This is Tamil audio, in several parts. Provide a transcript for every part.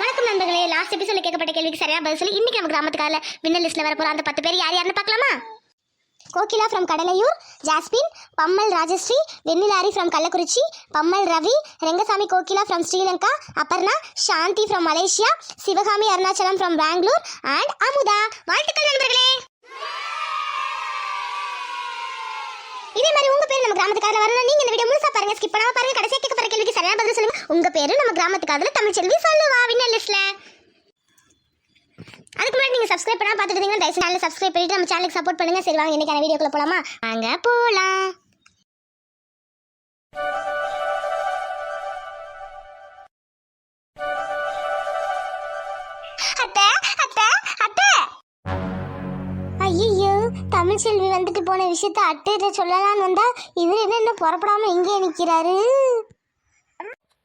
வணக்கம் நண்பர்களே. லாஸ்ட் எபிசோட கேட்கப்பட்ட கேள்விக்கு சரியா பதில் சொல்லி இன்னைக்கு நம்ம கிராமத்துக்கால வின்னர் லிஸ்ட்ல வர அந்த பத்து பேர் யார் யாருன்னு பார்க்கலாமா? Kokila from Kadalaiyur Jasmine Pammal Rajashree வெண்ணிலாரி from Kallakurichi Pammal Ravi Rengasamy Kokila from Sri Lanka Aparna Shanthi from Malaysia Sivakami Arunachalam from Bangalore and Amudha. வாழ்த்துக்கள் நண்பர்களே. இதே மாதிரி உங்க பேர் நம்ம கிராமத்துக்காரல வரணும். நீங்க இந்த வீடியோ முழுசா பாருங்க. ஸ்கிப் பண்ணாம பாருங்க. கடைசியா கேட்க போற கேள்விக்கு சரியான பதில் சொல்லுங்க. உங்க பேரு நம்ம கிராமத்துக்காரல தமிழ் செல்வி சொல்லுவா வின்னர் லிஸ்ட்ல அதுக்கு முன்னாடி நீங்க சப்ஸ்கிரைப் பண்ணால் பார்த்துட்டு இருந்தீங்கன்னா தயவு சப்ஸ்கிரைப் பண்ணிட்டு நம்ம சேனலுக்கு சப்போர்ட் பண்ணுங்கள் சரி வாங்க இன்றைக்கான வீடியோக்குள்ளே போகலாமா அங்கே போகலாம் தமிழ் செல்வி வந்துட்டு போன விஷயத்த அட்டையிட்ட சொல்லலாம்னு வந்தா இவர் என்ன இன்னும் புறப்படாம இங்கே நிக்கிறாரு?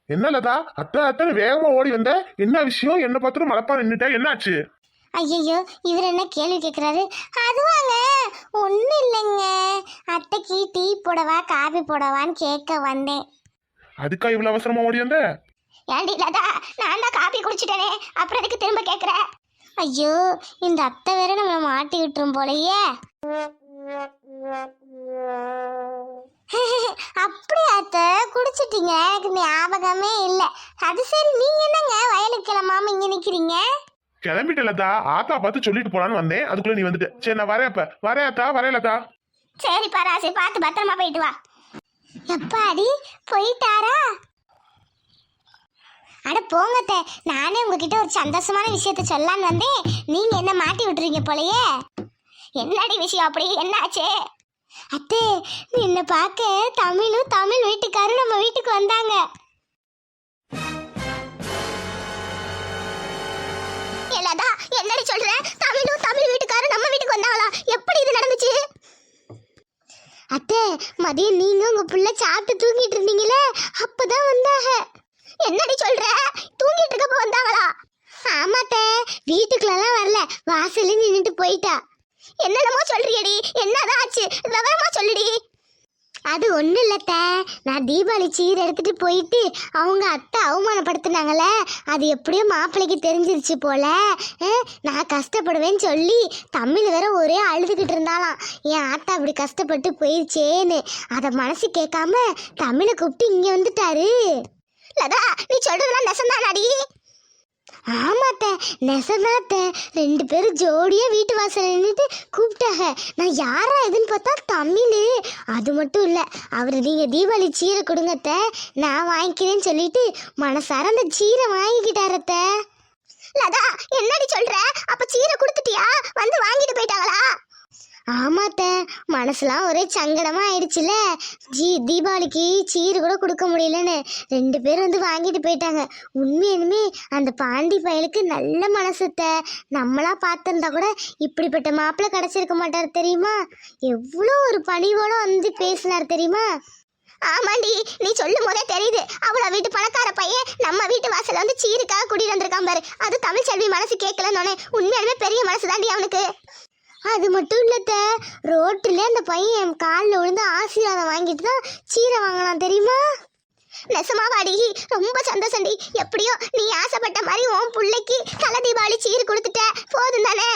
என்ன லதா? அத்தை அத்தனை வேகமா ஓடி வந்த? என்ன விஷயம்? என்ன பார்த்துட்டு மலப்பா நின்னுட்ட? என்னாச்சு? ஐயோ இவர் என்ன கேள்வி கேட்குறாரு அதுவாங்க ஒன்றும் இல்லைங்க. அத்தைக்கு டீ போடவா காபி போடவான்னு கேட்க வந்தேன். அதுக்கா இவ்வளவு அவசரமா ஓடி வந்த? ஏண்டி லதா நான் தான் காபி குடிச்சிட்டேனே. அப்புறம் எதுக்கு திரும்ப கேட்குற ஐயோ இந்த அத்தை வேற நம்மளை மாட்டி விட்டுரும் போலயே. அப்படியா அத்தை? குடிச்சிட்டீங்க. எனக்கு ஞாபகமே இல்லை. அது சரி நீங்க என்னங்க? வயலுக்கு கிளம்பாம இங்க நிக்கிறீங்க? கிளம்பிட்ட லதா. ஆத்தா பார்த்து சொல்லிட்டு போலான்னு வந்தேன். அதுக்குள்ள நீ வந்துட்ட. சரி நான் வரேன் அப்ப. வரேன் அத்தா. வரேன் லதா. சரி பராசு பார்த்து பத்திரமா போயிட்டு வா. எப்பாடி போயிட்டாரா? அட போங்கத்த நானே உங்ககிட்ட ஒரு சந்தோஷமான விஷயத்த சொல்லலான்னு வந்தேன். நீங்க என்ன மாட்டி விட்டுறீங்க போலயே? என்னடி விஷயம் அப்படி? என்னாச்சே? அத்தே நின்ன பார்க்க தமிழும் தமிழ் வீட்டுக்காரும் நம்ம வீட்டுக்கு வந்தாங்க. எல்லாதா என்னடி சொல்ற? தமிழும் தமிழ் வீட்டுக்காரும் நம்ம வீட்டுக்கு வந்தாங்களா? எப்படி இது நடந்துச்சு? அத்தை மதியம் நீங்க உங்க புள்ள சாப்பிட்டு தூங்கிட்டு இருந்தீங்களே அப்பதான் வந்தாங்க. என்னடி சொல்ற? தூங்கிட்டு இருக்கப்ப வந்தாங்களா? ஆமாத்தே வீட்டுக்குள்ளலாம் வரல. வாசல்ல நின்றுட்டு போயிட்டா. என்னென்னமோ சொல்றியடி. என்னதான் ஆச்சு? விவரமா சொல்லுடி. அது ஒன்றும் இல்லத்த நான் தீபாவளி சீர் எடுத்துட்டு போயிட்டு அவங்க அத்தை அவமானப்படுத்தினாங்கள அது எப்படியோ மாப்பிள்ளைக்கு தெரிஞ்சிருச்சு போல. நான் கஷ்டப்படுவேன்னு சொல்லி தமிழ் வேற ஒரே அழுதுகிட்டு இருந்தாலாம் என் ஆத்தா அப்படி கஷ்டப்பட்டு போயிடுச்சேன்னு அதை மனசு கேட்காம தமிழை கூப்பிட்டு இங்கே வந்துட்டாரு. லதா நீ சொல்றதுலாம் நெசந்தானாடி ஆமாத்த நெசந்தாத்த. ரெண்டு பேரும் ஜோடியா வீட்டு வாசல் நின்றுட்டு கூப்பிட்டாங்க. நான் யாரா இதுன்னு பார்த்தா தமிழ். அது மட்டும் இல்லை அவர் நீங்க தீபாவளி சீரை கொடுங்கத்த. நான் வாங்கிக்கிறேன்னு சொல்லிட்டு மனசார அந்த சீரை வாங்கிக்கிட்டாரத்த. லதா என்னடி சொல்ற? அப்ப சீரை கொடுத்துட்டியா? வந்து வாங்கிட்டு போயிட்டாங்களா? ஆமாத்த மனசுலாம் ஒரே சங்கடமா ஆயிடுச்சுல. ஜீ தீபாவளிக்கு சீர் கூட கொடுக்க முடியலன்னு ரெண்டு பேரும் வந்து வாங்கிட்டு போயிட்டாங்க. உண்மையுமே அந்த பாண்டி பயலுக்கு நல்ல மனசுத்த. நம்மளா பார்த்துருந்தா கூட இப்படிப்பட்ட மாப்பிள்ளை கிடைச்சிருக்க மாட்டார் தெரியுமா? எவ்வளோ ஒரு பணிவோட வந்து பேசினார் தெரியுமா? ஆமாண்டி நீ சொல்லும் போதே தெரியுது. அவள வீட்டு பணக்கார பையன் நம்ம வீட்டு வாசல்ல வந்து சீருக்காக கூட்டிட்டு வந்திருக்கான் பாரு. அது தமிழ் செல்வி மனசு கேட்கலன்னு உண்மையாலுமே பெரிய மனசு தாண்டி அவனுக்கு. அது மட்டும் இல்லத்த ரோட்டில் அந்த பையன் என் காலில் விழுந்து ஆசீர்வாதம் வாங்கிட்டு தான் சீரை வாங்கினான் தெரியுமா? நெசமாவாடி ரொம்ப சந்தோஷம்டி எப்படியோ நீ ஆசைப்பட்ட மாதிரி உன் பிள்ளைக்கு தலை தீபாவளி சீர் கொடுத்துட்ட. போதும் தானே?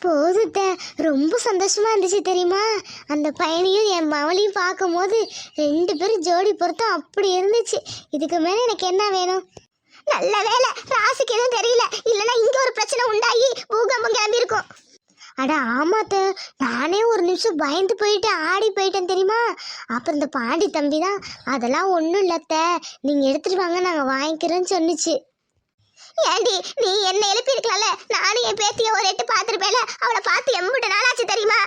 போதுத்த ரொம்ப சந்தோஷமா இருந்துச்சு தெரியுமா? அந்த பையனையும் என் மவளையும் பார்க்கும்போது ரெண்டு பேரும் ஜோடி பொருத்தம் அப்படி இருந்துச்சு. இதுக்கு மேலே எனக்கு என்ன வேணும்? நல்ல வேலை ராசிக்கு எதுவும் தெரியல. இல்லைன்னா இங்கே ஒரு பிரச்சனை உண்டாகி பூகம்பம் கிளம்பி இருக்கும் அட ஆமாத்த நானே ஒரு நிமிஷம் பயந்து போயிட்டு ஆடி போயிட்டேன் தெரியுமா? அப்புறம் இந்த பாண்டி தம்பி தான் அதெல்லாம் ஒன்றும் இல்லத்த நீங்கள் எடுத்துட்டு வாங்க நாங்கள் வாங்கிக்கிறோன்னு சொன்னிச்சு. ஏண்டி நீ என்ன எழுப்பியிருக்கலாம்ல? நானும் என் பேத்திய ஒரு எட்டு பார்த்துருப்பேல அவளை பார்த்து எம்பிட்ட நாளாச்சு தெரியுமா?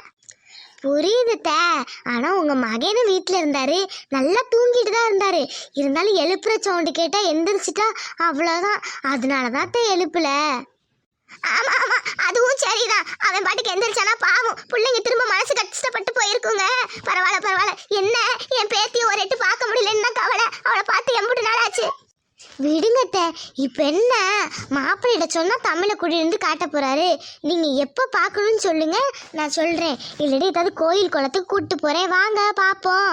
புரியுதுத்த ஆனால் உங்கள் மகனும் வீட்டில் இருந்தார். நல்லா தூங்கிட்டு தான் இருந்தார். இருந்தாலும் எழுப்புற சவுண்டு கேட்டால் எந்திரிச்சிட்டா அவ்வளோதான் அதனாலதான் தான் எழுப்பல. ஆமா ஆமா. அதுவும் சரிதான். அவன் பாட்டுக்கு எந்திரிச்சானா பாவம். பிள்ளைங்க திரும்ப மனசு கஷ்டப்பட்டு போயிருக்குங்க. பரவாயில்ல பரவாயில்ல. என்ன? என் பேத்திய ஒரு எட்டு பார்க்க முடியலன்னு கவலை. அவளை பார்த்து எம்பிட்டு நாளாச்சு. விடுங்கத்த இப்போ என்ன? மாப்பிள்ளையிட சொன்னால் தமிழை குடியிருந்து காட்ட போகிறாரு நீங்கள் எப்போ பார்க்கணும்னு சொல்லுங்கள் நான் சொல்கிறேன் இல்லடி ஏதாவது கோயில் குளத்துக்கு கூப்பிட்டு போகிறேன் வாங்க பார்ப்போம்.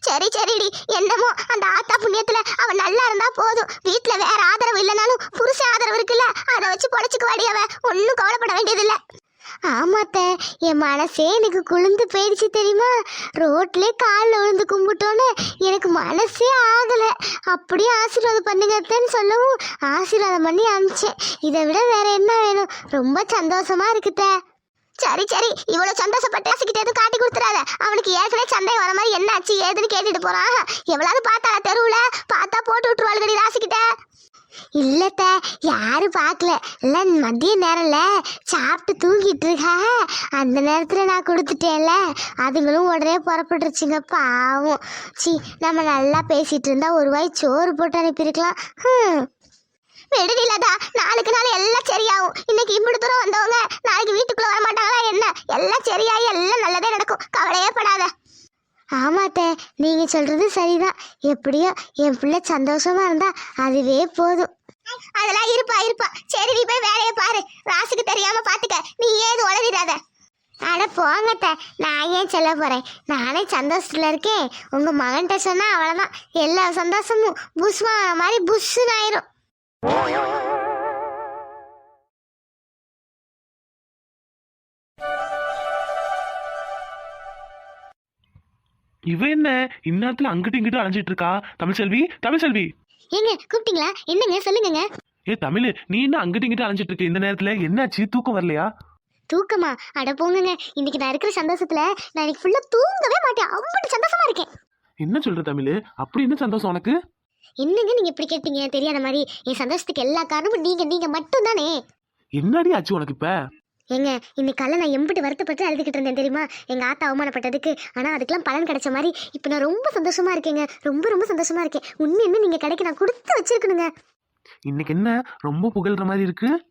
சரி சரிடி. என்னமோ அந்த ஆத்தா புண்ணியத்துல அவன் நல்லா இருந்தா போதும். வீட்டில் வேற ஆதரவு இல்லைனாலும் புதுசே ஆதரவு இருக்குல்ல? அதை வச்சு கோச்சுக்குவாடி அவ. ஒன்றும் கவலைப்பட வேண்டியதில்லை. ஆமாத்த என் மனசே எனக்கு குளிர்ந்து போயிடுச்சு தெரியுமா? ரோட்ல காலில் விழுந்து கும்பிட்டோன்னு எனக்கு மனசே ஆகலை. அப்படியே ஆசீர்வாதம் பண்ணுங்கத்தன்னு சொல்லவும் ஆசீர்வாதம் பண்ணி அனுப்பிச்சேன் இதை விட வேற என்ன வேணும்? ரொம்ப சந்தோஷமா இருக்குத்த சரி சரி. இவ்வளவு சந்தோஷப்பட்டு ராசிக்கிட்ட எதுவும் காட்டி கொடுத்துறாத. அவனுக்கு ஏற்கனவே சந்தேகம் வர மாதிரி என்ன ஆச்சு ஏதுன்னு கேட்டுட்டு போறான். எவ்வளவு பார்த்தாளா தெருவுல? பார்த்தா போட்டு விட்டுருவாளுகடி ராசிக்கிட்ட. இல்லத்த யாரு பார்க்கல. எல்லாம் மதிய நேரம்ல சாப்பிட்டு தூங்கிட்டு இருக்கா. அந்த நேரத்துல நான் கொடுத்துட்டேன்ல. அதுங்களும் உடனே புறப்பட்டுருச்சுங்க பாவம். சி நம்ம நல்லா பேசிட்டு இருந்தா ஒரு வாய் சோறு போட்டு அனுப்பியிருக்கலாம். ஹம். விடுதில்லதா நாளுக்கு நாள் எல்லாம் சரியாகும். இன்னைக்கு இப்படி தூரம் வந்தவங்க நாளைக்கு வீட்டுக்குள்ள வர மாட்டாங்களா என்ன? எல்லாம் சரியாகி எல்லாம் நல்லதே நடக்கும். கவலையே படாத. ஆமாத்தே நீங்க சொல்றது சரிதான். எப்படியோ என் பிள்ளை சந்தோஷமா இருந்தா அதுவே போதும். அதெல்லாம் இருப்பா இருப்பா. சரி நீ போய் வேலையை பாரு. ராசுக்கு தெரியாம பாத்துக்க. நீ ஏது உளறிடாத. அட போங்கத்த நான் ஏன் சொல்ல போறேன்? நானே சந்தோஷத்துல இருக்கேன். உங்க மகன்கிட்ட சொன்னா அவ்வளவுதான். எல்லா சந்தோஷமும் புஷ்மா மாதிரி புஷ்ஷுன்னு ஆயிரும். இவ என்ன இந்நேரத்துல அங்கிட்டு இங்கிட்டு அலைஞ்சிட்டு இருக்கா? தமிழ்செல்வி தமிழ்செல்வி ஏங்க கூப்பிட்டீங்களா? என்னங்க சொல்லுங்கங்க. ஏ தமிழ் நீ என்ன அங்கிட்டு இங்கிட்டு அலைஞ்சிட்டு இருக்க? இந்த நேரத்துல என்னாச்சு? தூக்கம் வரலையா? தூக்கமா? அட போங்கங்க. இன்னைக்கு நான் இருக்கிற சந்தோஷத்துல நான் இன்னைக்கு ஃபுல்லா தூங்கவே மாட்டேன். அவ்வளவு சந்தோஷமா இருக்கேன். என்ன சொல்ற தமிழ்? அப்படி என்ன சந்தோஷம் உனக்கு? என்னங்க நீங்க இப்படி கேட்டீங்க? தெரியாத மாதிரி என் சந்தோஷத்துக்கு எல்லா காரணமும் நீங்க நீங்க மட்டும் தானே என்னடி ஆச்சு உனக்கு இப்ப? ஏங்க இன்னைக்கு காலைல நான் எம்பிட்டு வருத்தப்பட்டு அழுதுகிட்டு இருந்தேன் தெரியுமா? எங்க ஆத்தா அவமானப்பட்டதுக்கு. ஆனா அதுக்கெல்லாம் பலன் கிடைச்ச மாதிரி இப்போ நான் ரொம்ப சந்தோஷமா இருக்கேங்க. ரொம்ப ரொம்ப சந்தோஷமா இருக்கேன். உண்மையுமே நீங்க கடைக்கு நான் கொடுத்து வச்சிருக்கணுங்க. இன்னைக்கு என்ன? ரொம்ப புகழ்ற மாதிரி இருக்கு?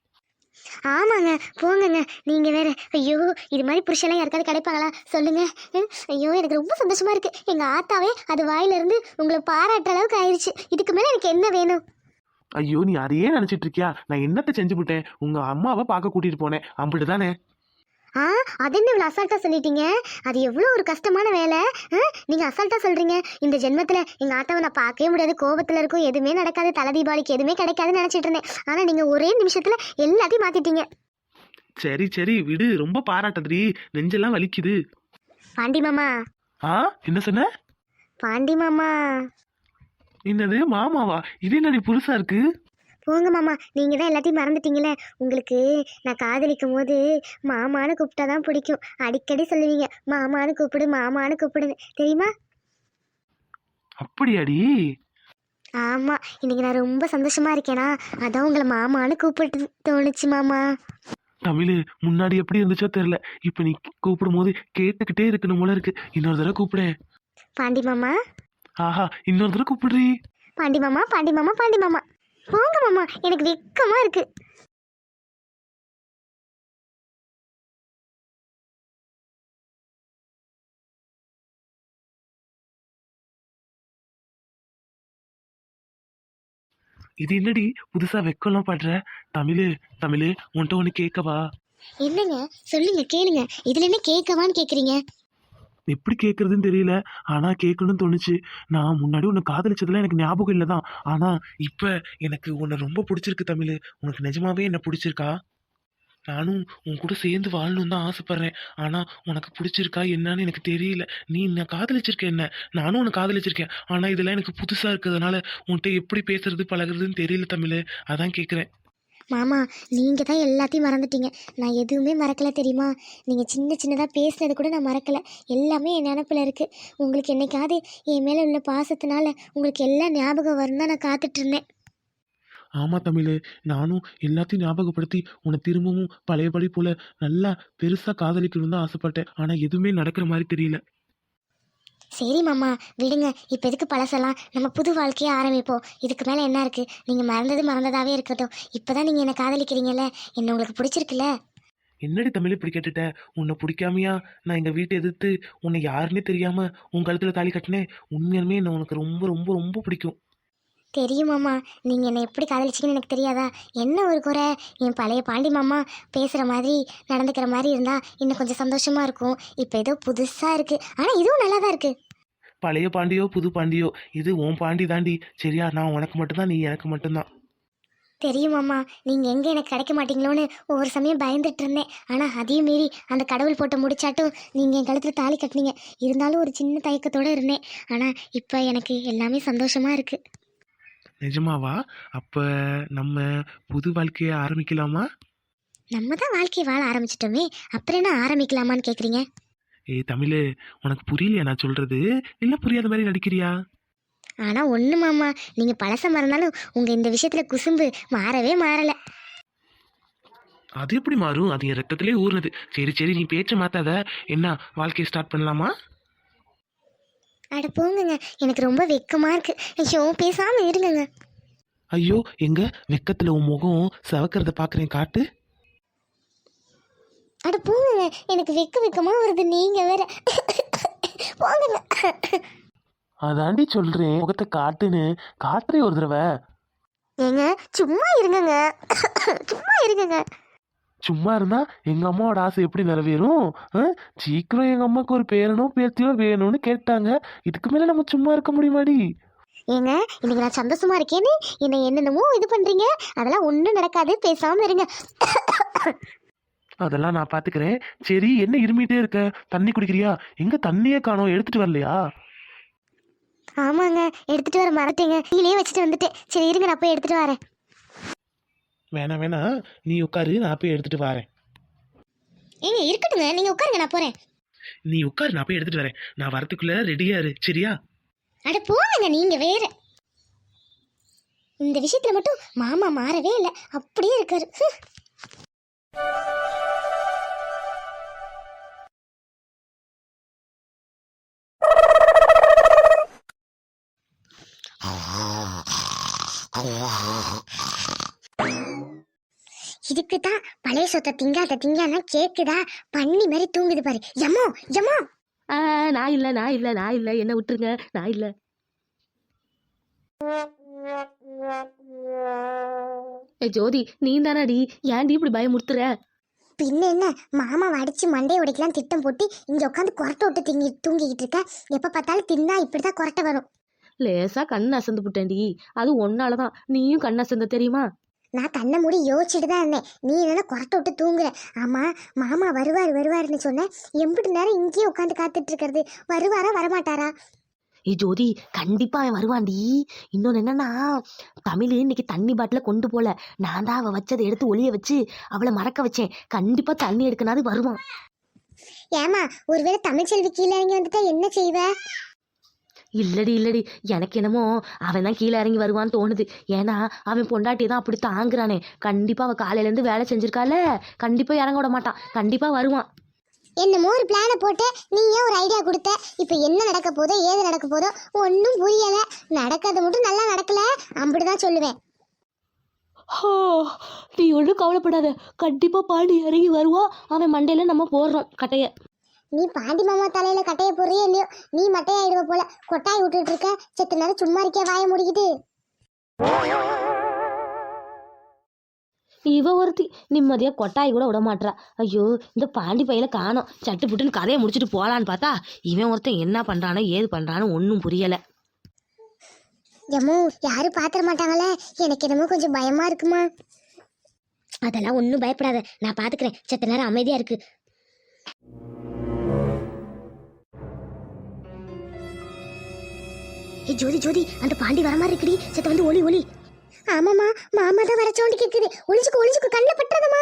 ஆமாங்க போங்கங்க. நீங்க வேற ஐயோ இது மாதிரி புருஷெல்லாம் யாருக்காவது கிடைப்பாங்களா? சொல்லுங்க. ஐயோ எனக்கு ரொம்ப சந்தோஷமா இருக்கு. எங்க ஆத்தாவே அது வாயில இருந்து உங்களை பாராட்டுற அளவுக்கு ஆயிடுச்சு இதுக்கு மேல எனக்கு என்ன வேணும்? ஐயோ நீ அதையே நினைச்சிட்டு இருக்கியா? நான் என்னத்த செஞ்சு விட்டேன் உங்க அம்மாவை பார்க்க கூட்டிட்டு போனேன். அம்பிட்டு தானே ஆ அது என்ன இவ்வளோ அசால்ட்டா சொல்லிட்டீங்க? அது எவ்வளோ ஒரு கஷ்டமான வேலை. ஆ, நீங்க அசால்ட்டா சொல்றீங்க. இந்த ஜென்மத்துல எங்க ஆத்தாவை நான் பார்க்கவே முடியாது. கோபத்துல இருக்கும். எதுவுமே நடக்காது. தலை தீபாவளிக்கு எதுவுமே கிடைக்காதுன்னு நினைச்சிட்டு இருந்தேன். ஆனா நீங்க ஒரே நிமிஷத்துல எல்லாத்தையும் மாத்திட்டீங்க. சரி சரி விடு. ரொம்ப பாராட்டுதுடி. நெஞ்செல்லாம் வலிக்குது. பாண்டி மாமா. ஆ என்ன சொன்ன? பாண்டி மாமா. என்னது மாமாவா? இது என்னடி புதுசா இருக்கு? போங்க மாமா நீங்க தான் எல்லாத்தையும் மறந்துட்டீங்களே. உங்களுக்கு நான் காதலிக்கும் போது மாமான்னு கூப்பிட்டா தான் பிடிக்கும். அடிக்கடி சொல்லுவீங்க மாமான்னு கூப்பிடு மாமான்னு கூப்பிடுன்னு. தெரியுமா? அப்படியாடி? ஆமா இன்னைக்கு நான் ரொம்ப சந்தோஷமா இருக்கேனா. அதான் உங்களை மாமான்னு கூப்பிட்டு தோணுச்சு மாமா. தமிழ் முன்னாடி எப்படி இருந்துச்சோ தெரியல. இப்ப நீ கூப்பிடும் போது கேட்டுக்கிட்டே இருக்கணும் போல இருக்கு. இன்னொரு தடவை கூப்பிடேன் பாண்டி மாமா. ஆஹா இன்னொரு தடவை கூப்பிடுறீ. பாண்டி மாமா பாண்டி மாமா பாண்டி மாமா. போங்க மாமா. எனக்கு வெக்கமா இருக்கு. இது என்னடி புதுசா வெக்கம்லாம் படுற தமிழ் தமிழ் உன்கிட்ட ஒன்று கேட்கவா? என்னங்க சொல்லுங்க கேளுங்க. இதுல என்ன கேட்கவான்னு கேக்குறீங்க? எப்படி கேட்குறதுன்னு தெரியல. ஆனால் கேட்கணும்னு தோணுச்சு. நான் முன்னாடி உன்னை காதலிச்சதெல்லாம் எனக்கு ஞாபகம் இல்லை தான். ஆனால் இப்போ எனக்கு உன்னை ரொம்ப பிடிச்சிருக்கு தமிழ். உனக்கு நிஜமாவே என்னை பிடிச்சிருக்கா? நானும் உன் கூட சேர்ந்து வாழணும்னு தான் ஆசைப்பட்றேன். ஆனால் உனக்கு பிடிச்சிருக்கா என்னன்னு எனக்கு தெரியல. நீ என்ன காதலிச்சிருக்க என்ன? நானும் உன்னை காதலிச்சிருக்கேன். ஆனால் இதெல்லாம் எனக்கு புதுசாக இருக்கிறதுனால உன்கிட்ட எப்படி பேசுறது பழகுறதுன்னு தெரியல தமிழ். அதான் கேட்குறேன் மாமா நீங்கள் தான் எல்லாத்தையும் மறந்துட்டீங்க. நான் எதுவுமே மறக்கலை தெரியுமா? நீங்கள் சின்ன சின்னதாக பேசுனது கூட நான் மறக்கலை. எல்லாமே என் நினப்பில் இருக்குது உங்களுக்கு என்னைக்காவது என் மேலே உள்ள பாசத்தினால உங்களுக்கு எல்லாம் ஞாபகம் வரும் தான் நான் காத்துட்டு இருந்தேன். தமிழ் நானும் எல்லாத்தையும் ஞாபகப்படுத்தி உன்னை திரும்பவும் பழையபடி போல நல்லா பெருசாக காதலிக்கணும்னு தான் ஆசைப்பட்டேன். ஆனால் எதுவுமே நடக்கிற மாதிரி தெரியல. சரி மாமா விடுங்க. இப்போ எதுக்கு பழசெல்லாம் நம்ம புது வாழ்க்கையை ஆரம்பிப்போம். இதுக்கு மேலே என்ன இருக்குது நீங்கள் மறந்தது மறந்ததாகவே இருக்கட்டும். இப்போ தான் நீங்கள் என்னை காதலிக்கிறீங்கல்ல? என்ன உங்களுக்கு பிடிச்சிருக்குல்ல? என்னடி தமிழ் இப்படி கேட்டுட்ட? உன்னை பிடிக்காமையா? நான் எங்கள் வீட்டை எதிர்த்து உன்னை யாருன்னே தெரியாமல் உன் கழுத்தில் தாலி கட்டினேன். உண்மையாலுமே என்ன உனக்கு ரொம்ப ரொம்ப ரொம்ப பிடிக்கும். தெரியும் மாமா. நீங்கள் என்னை எப்படி காதலிச்சிங்கன்னு எனக்கு தெரியாதா? என்ன ஒரு குறை? என் பழைய பாண்டி மாமா பேசுகிற மாதிரி நடந்துக்கிற மாதிரி இருந்தால் இன்னும் கொஞ்சம் சந்தோஷமாக இருக்கும். இப்போ ஏதோ புதுசாக இருக்குது ஆனால் இதுவும் நல்லா தான் இருக்குது பழைய பாண்டியோ புது பாண்டியோ இது உன் பாண்டி தாண்டி. சரியா நான் உனக்கு மட்டும்தான் நீ எனக்கு மட்டும்தான். தெரியுமாம்மா நீங்க எங்க எனக்கு கிடைக்க மாட்டீங்களோன்னு ஒவ்வொரு சமயம் பயந்துட்டு இருந்தேன். ஆனா அதையும் மீறி அந்த கடவுள் போட்ட முடிச்சாட்டும் நீங்க என் கழுத்துல தாலி கட்டினீங்க. இருந்தாலும் ஒரு சின்ன தயக்கத்தோட இருந்தேன். ஆனா இப்ப எனக்கு எல்லாமே சந்தோஷமா இருக்கு. நிஜமாவா? அப்ப நம்ம புது வாழ்க்கையை ஆரம்பிக்கலாமா? நம்ம தான் வாழ்க்கையை வாழ ஆரம்பிச்சிட்டோமே. அப்புறம் என்ன ஆரம்பிக்கலாமான்னு கேக்குறீங்க? ஏய் தமிழ் உனக்கு புரியலையா நான் சொல்றது? இல்ல புரியாத மாதிரி நடிக்கிறியா? ஆனா ஒண்ணு மாமா நீங்க பழச மறந்தாலும் உங்க இந்த விஷயத்துல குசும்பு மாறவே மாறல. அது எப்படி மாறும்? அது என் ரத்தத்திலே ஊறுனது. சரி சரி நீ பேச்ச மாத்தாத. என்ன வாழ்க்கையை ஸ்டார்ட் பண்ணலாமா? அட போங்கங்க. எனக்கு ரொம்ப வெக்கமா இருக்கு. ஐயோ பேசாம இருங்கங்க. ஐயோ எங்க? வெக்கத்துல உன் முகம் சவக்கிறத பாக்குறேன். காட்டு. அட போங்கங்க. எனக்கு வெக்க வெக்கமா வருது. நீங்க வேற. போங்கங்க. அதாண்டி சொல்றேன். முகத்தை காட்டுன்னு. காட்டுறே ஒரு தடவை. ஏங்க சும்மா இருங்கங்க. சும்மா இருங்கங்க. சும்மா இருந்தா எங்க அம்மாவோட ஆசை எப்படி நிறைவேறும்? சீக்கிரம் எங்க அம்மாக்கு ஒரு பேரனோ பேத்தியோ வேணும்னு கேட்டாங்க. இதுக்கு மேல நம்ம சும்மா இருக்க முடியுமாடி? ஏங்க இன்னைக்கு நான் சந்தோஷமா இருக்கேன்னு என்னை என்னென்னமோ இது பண்றீங்க? அதெல்லாம் ஒண்ணும் நடக்காது. பேசாம இருங்க. அதெல்லாம் நான் பாத்துக்கிறேன். சரி என்ன இருமிட்டே இருக்க? தண்ணி குடிக்கிறியா? எங்க தண்ணியே காணோம். எடுத்துட்டு வரலையா? ஆமாங்க எடுத்துட்டு வர மறட்டேங்க கீழே வச்சுட்டு வந்துட்டேன். சரி இருங்க நான் போய் எடுத்துட்டு வரேன். வேணாம் வேணாம் நீ உட்காரு நான் போய் எடுத்துட்டு வரேன். ஏங்க இருக்கட்டுங்க. நீங்க உட்காருங்க நான் போறேன். நீ உட்காரு நான் போய் எடுத்துட்டு வரேன். நான் வரதுக்குள்ள ரெடியா இரு சரியா? அட போங்க நீங்க வேற. இந்த விஷயத்துல மட்டும் மாமா மாறவே இல்லை. அப்படியே இருக்காரு. ஹ். இதுக்கு தான் பழைய சொத்தை திங்காத திங்கானா கேக்குதா? பண்ணி மாதிரி தூங்குது பாரு. யமோ ஆ நான் இல்லை நான் இல்லை நான் இல்லை. என்ன விட்டுருங்க? நான் இல்லை. ஏ ஜோதி நீ தானடி ஏன்டி இப்படி பயமுறுத்துற? பின்ன என்ன? மாமா அடிச்சு மண்டையை உடைக்கலாம் திட்டம் போட்டு இங்க உட்காந்து கொரட்டை விட்டு திங்கி தூங்கிக்கிட்டு இருக்க. எப்ப பார்த்தாலும் தின்னா இப்படிதான் கொரட்டை வரும். லேசா கண் அசந்து புட்டேன்டி. அது ஒன்னால தான் நீயும் கண் அசந்த தெரியுமா? நான் கண்ணை மூடி யோசிச்சுட்டு தான் இருந்தேன். நீ என்ன கொரட்டை விட்டு தூங்குற. ஆமா மாமா வருவார் வருவாருன்னு சொன்னேன். எம்பிட்டு நேரம் இங்கேயே உட்காந்து காத்துட்டு இருக்கிறது. வருவாரா வரமாட்டாரா? ஏ ஜோதி கண்டிப்பா அவன் வருவான்டி. இன்னொன்னு என்னன்னா தமிழ் இன்னைக்கு தண்ணி பாட்டில கொண்டு போல. நான் தான் அவ வச்சதை எடுத்து ஒளிய வச்சு அவளை மறக்க வச்சேன். கண்டிப்பா தண்ணி எடுக்கனாது வருவான். ஏமா ஒருவேளை தமிழ்ச்செல்வி கீழே இறங்கி வந்துட்டா என்ன செய்வ? இல்லடி இல்லடி. எனக்கு என்னமோ அவன் தான் கீழே இறங்கி வருவான்னு தோணுது. ஏன்னா அவன் பொண்டாட்டி தான் அப்படி தாங்குறானே. கண்டிப்பா அவ காலையில இருந்து வேலை செஞ்சிருக்கால. கண்டிப்பா இறங்க விட மாட்டான். கண்டிப்பா வருவான். என்னமோ ஒரு பிளானை போட்டு நீ ஏன் ஒரு ஐடியா கொடுத்த. இப்போ என்ன நடக்க போதோ ஏது நடக்க போதோ ஒன்றும் புரியல. நடக்கிறது மட்டும் நல்லா நடக்கல. அப்படிதான் சொல்லுவேன். ஹோ, நீ ஒன்றும் கவலைப்படாத. கண்டிப்பா பாண்டி இறங்கி வருவான். அவன் மண்டையில நம்ம போடுறோம் கட்டைய. நீ பாண்டி மாமா தலையில கட்டைய போடுறியோ இல்லையோ நீ மட்டையாயிடுவ போல. கொட்டாய் விட்டுட்டு இருக்க. செத்து நேரம் சும்மா இருக்கியா வாய முடிக்கிட்டு. இவ ஒருத்தி நிம்மதியா கொட்டாய் கூட விட மாட்றா. ஐயோ இந்த பாண்டி பையில காணோம். சட்டு புட்டுன்னு கதையை முடிச்சுட்டு போலான்னு பார்த்தா இவன் ஒருத்தன் என்ன பண்றானோ ஏது பண்றானோ ஒன்றும் புரியல. ஜம்மு யாரும் பாத்திர மாட்டாங்களே. எனக்கு என்னமோ கொஞ்சம் பயமா இருக்குமா? அதெல்லாம் ஒன்றும் பயப்படாத. நான் பாத்துக்கிறேன். செத்த நேரம் அமைதியா இருக்கு. ஏய் ஜோதி ஜோதி அந்த பாண்டி வர மாதிரி இருக்குடி. செத்த வந்து ஒளி ஒளி. ஆமாமா மாமா தான் வர சவுண்டு கேக்குது. ஒளிஞ்சுக்கு ஒளிஞ்சுக்கு கண்ணில் பட்டுறதுமா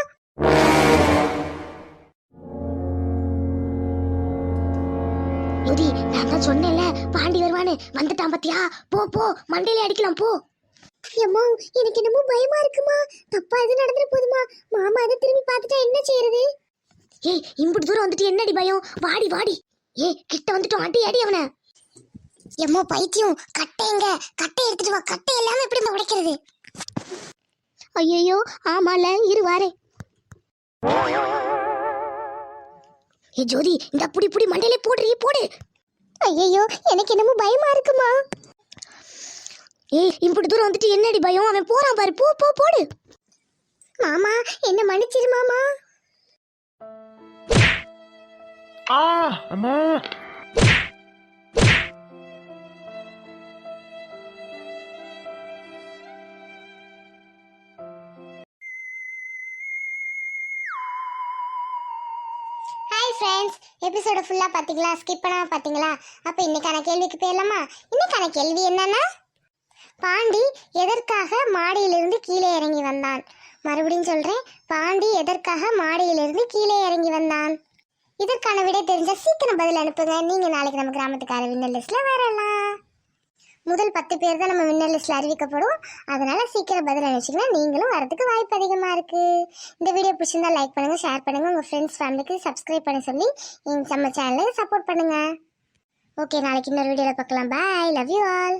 ஜோதி நான் தான் சொன்னேன்ல பாண்டி வருவான்னு. வந்துட்டான் பாத்தியா? போ போ மண்டையில அடிக்கலாம் போ. அம்மா எனக்கு என்னமோ பயமா இருக்குமா? தப்பா எது நடந்துட போதுமா? மாமா அதை திரும்பி பார்த்துட்டா என்ன செய்யறது? ஏய் இம்புட்டு தூரம் வந்துட்டு என்னடி பயம்? வாடி வாடி. ஏய் கிட்ட வந்துட்டோம். அடி அடி அவனை. எம்மோ பைத்தியம். கட்டைங்க கட்டை எடுத்துட்டு வா. கட்டை எல்லாமே எப்படி உடைக்கிறது? ஐயோ ஆமால இரு வாரே. ஏ ஜோதி இந்த புடி புடி மண்டையில போடுறீ போடு. ஐயோ எனக்கு என்னமோ பயமா இருக்குமா? ஏய் இப்படி தூரம் வந்துட்டு என்னடி பயம்? அவன் போறான் பாரு. போ போ போடு. மாமா என்ன மன்னிச்சிரு மாமா. ஆ அம்மா. ஃப்ரெண்ட்ஸ் எபிசோட ஃபுல்லாக பார்த்தீங்களா ஸ்கிப் பண்ணாமல் பார்த்தீங்களா அப்போ இன்னைக்கான கேள்விக்கு போயிடலாமா? இன்னைக்கான கேள்வி என்னன்னா பாண்டி எதற்காக மாடியிலிருந்து கீழே இறங்கி வந்தான்? மறுபடியும் சொல்கிறேன் பாண்டி எதற்காக மாடியிலிருந்து கீழே இறங்கி வந்தான்? இதற்கான விடை தெரிஞ்சால் சீக்கிரம் பதில் அனுப்புங்க. நீங்கள் நாளைக்கு நம்ம கிராமத்துக்கார வின்னர் லிஸ்ட்டில் வரலாம். முதல் பத்து பேர் தான் நம்ம வின்னர் லிஸ்ட்ல அறிவிக்கப்படும் அதனால சீக்கிரம் பதில் அனுப்பிச்சிங்கன்னா நீங்களும் வரதுக்கு வாய்ப்பு அதிகமா இருக்கு. இந்த வீடியோ பிடிச்சிருந்தா லைக் பண்ணுங்க ஷேர் பண்ணுங்க உங்க ஃப்ரெண்ட்ஸ் ஃபேமிலிக்கு சப்ஸ்கிரைப் பண்ண சொல்லி எங்க நம்ம சேனலுக்கு சப்போர்ட் பண்ணுங்க. ஓகே நாளைக்கு இன்னொரு வீடியோவில் பார்க்கலாம். Bye love you all